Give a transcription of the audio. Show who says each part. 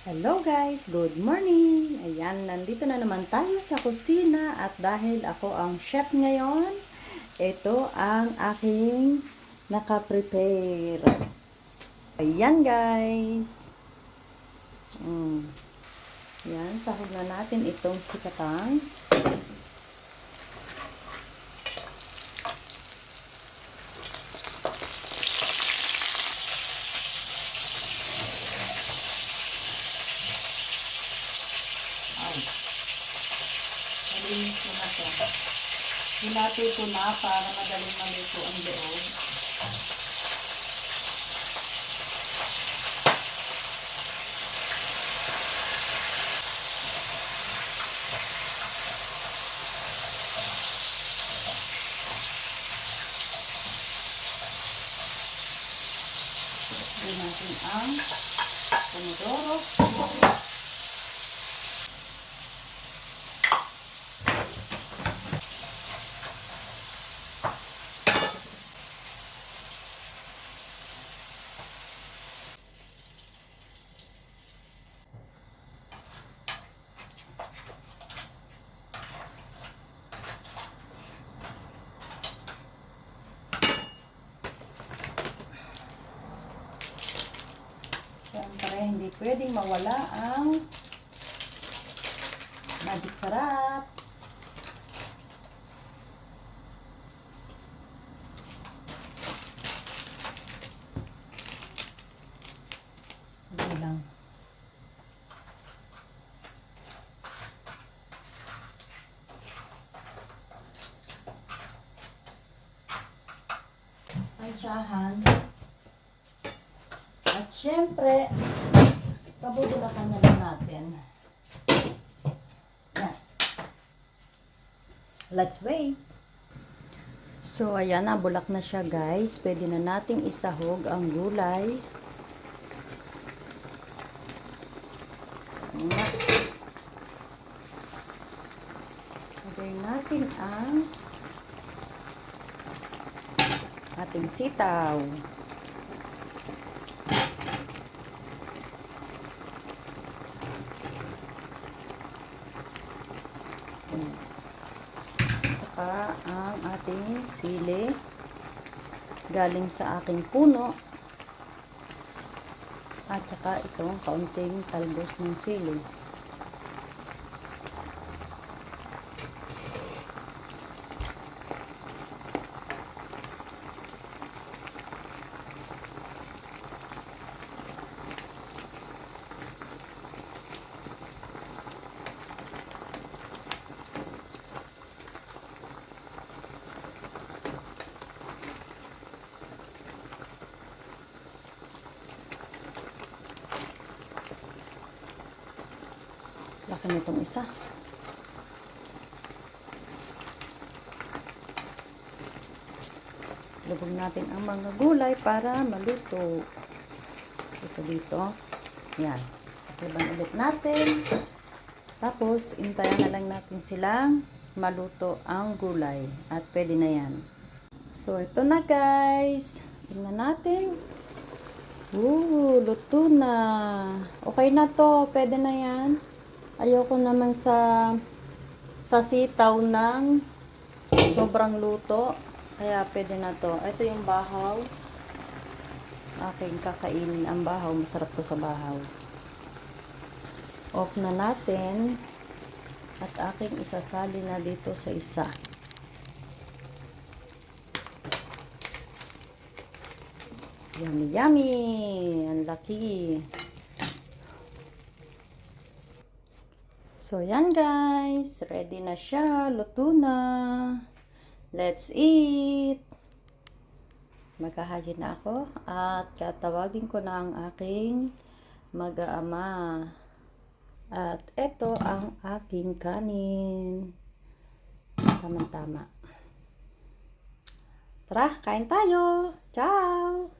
Speaker 1: Hello guys! Good morning! Ayan, nandito na naman tayo sa kusina at dahil ako ang chef ngayon, ito ang aking nakaprepare. Ayan guys! Mm. Ayan, sahog na natin itong sikatang. Ay. Malinis ko na to. Hinati ko na para madaling maluto ang loob. Lagyan natin ang pomodoro. Siyempre, hindi pwedeng mawala ang magic sarap. Hindi lang. Tansyahan. At syempre, kabubulakan na lang natin. Let's wait. So, ayan na, bulak na siya guys. Pwede na nating isahog ang gulay. Lagay natin ang ating sitaw. Saka ang ating sili galing sa aking puno at saka itong kaunting talbos ng sili. Laki nitong isa. Lubog natin ang mga gulay para maluto. Ito dito. Yan. Laban ulit natin. Tapos, intayan na lang natin silang maluto ang gulay. At pwede na yan. So, ito na guys. Tingnan natin. Ooh, luto na. Okay na to. Pwede na yan. Ayoko naman sa sa sitaw ng sobrang luto. Kaya pwede na to. Ito yung bahaw. Aking kakainin ang bahaw. Masarap to sa bahaw. Off na natin. At aking isasali na dito sa isa. Yummy, yummy! Ang laki! So, yan guys. Ready na siya. Luto na. Let's eat! Maghahaji na ako. At katawagin ko na ang aking mag-aama. At ito ang aking kanin. Tama-tama. Tara, kain tayo. Ciao!